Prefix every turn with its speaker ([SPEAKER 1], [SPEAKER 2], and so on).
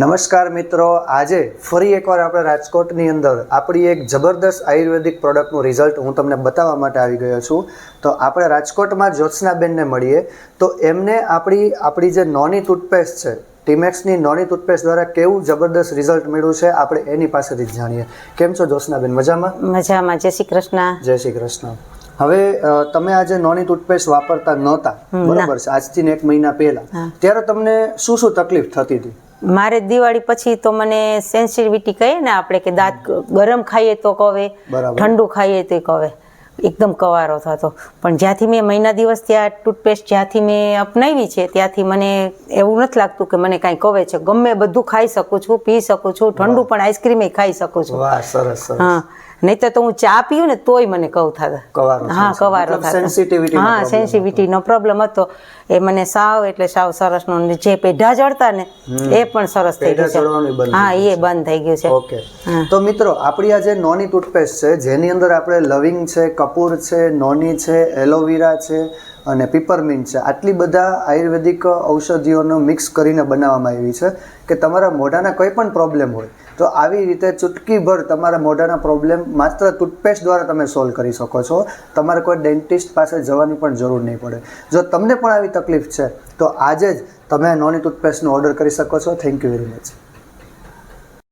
[SPEAKER 1] નમસ્કાર મિત્રો આજે ફરી એકવાર આપણે રાજકોટની અંદર આપણી એક જબરદસ્ત આયુર્વેદિક પ્રોડક્ટનું રિઝલ્ટ હું તમને બતાવવા માટે આવી ગયો છું. તો આપણે રાજકોટમાં જ્યોત્સનાબેનને મળીએ. તો એમને આપણી આપણી જે નોની ટૂથપેસ્ટ છે ટીમેક્સની નોની ટૂથપેસ્ટ દ્વારા કેવું જબરદસ્ત રિઝલ્ટ મળ્યું છે આપણે એની પાસેથી જ જાણીએ. કેમ છો જ્યોત્સનાબેન મજામાં?
[SPEAKER 2] મજામાં જય શ્રી કૃષ્ણ.
[SPEAKER 1] જય શ્રી કૃષ્ણ. હવે તમે આજે નોની ટૂથપેસ્ટ વાપરતા નહોતા બરાબર છે આજથી ને એક મહિના પહેલા. ત્યારે તમને શું શું તકલીફ થતી હતી?
[SPEAKER 2] મારે દિવાળી પછી તો મને સેન્સિટિવિટી કહીએ ને આપણે કે દાંત ગરમ ખાઈએ તો કવે ઠંડુ ખાઈએ તો કવે. એકદમ કવારો થતો. પણ જ્યાંથી મેં મહિના દિવસ ત્યાં ટૂથપેસ્ટ જ્યાંથી મેં અપનાવી છે ત્યાંથી મને એવું નથી લાગતું કે મને કાંઈ કવે છે. ગમે બધું ખાઈ શકું છું પી શકું છું ઠંડુ પણ આઈસ્ક્રીમ ખાઈ શકું છું.
[SPEAKER 1] સરસ સરસ.
[SPEAKER 2] હા. નહીં તો હું ચા પીવું ને તોય મને કવ થતા. હા કવારો હા સેન્સિટિવિટીનો પ્રોબ્લેમ હતો. એ મને સાવ એટલે સાવ સરસ નો જે પેઢા જળતા ને એ પણ સરસ થઈ ગયું છે. હા એ બંધ થઈ ગયું છે.
[SPEAKER 1] ઓકે. તો મિત્રો આપણી આ જે નોની ટૂથપેસ્ટ છે જેની અંદર આપણે લવિંગ છે કપૂર છે નોની છે એલોવેરા છે અને પીપરમિન્ટ છે. આટલી બધા આયુર્વેદિક ઔષધિઓનો મિક્સ કરીને બનાવવામાં આવી છે કે તમારા મોઢાના કોઈ પણ પ્રોબ્લેમ હોય, તો આવી રીતે ચૂટકીભર તમારા મોઢાના પ્રોબ્લેમ માત્ર ટૂથપેસ્ટ દ્વારા તમે સોલ્વ કરી શકો છો. તમારે કોઈ ડેન્ટિસ્ટ પાસે જવાની પણ જરૂર નહીં પડે. જો તમને પણ આવી તકલીફ છે, તો આજે જ તમે નોની ટૂથપેસ્ટનો ઓર્ડર કરી શકો છો. Thank you very much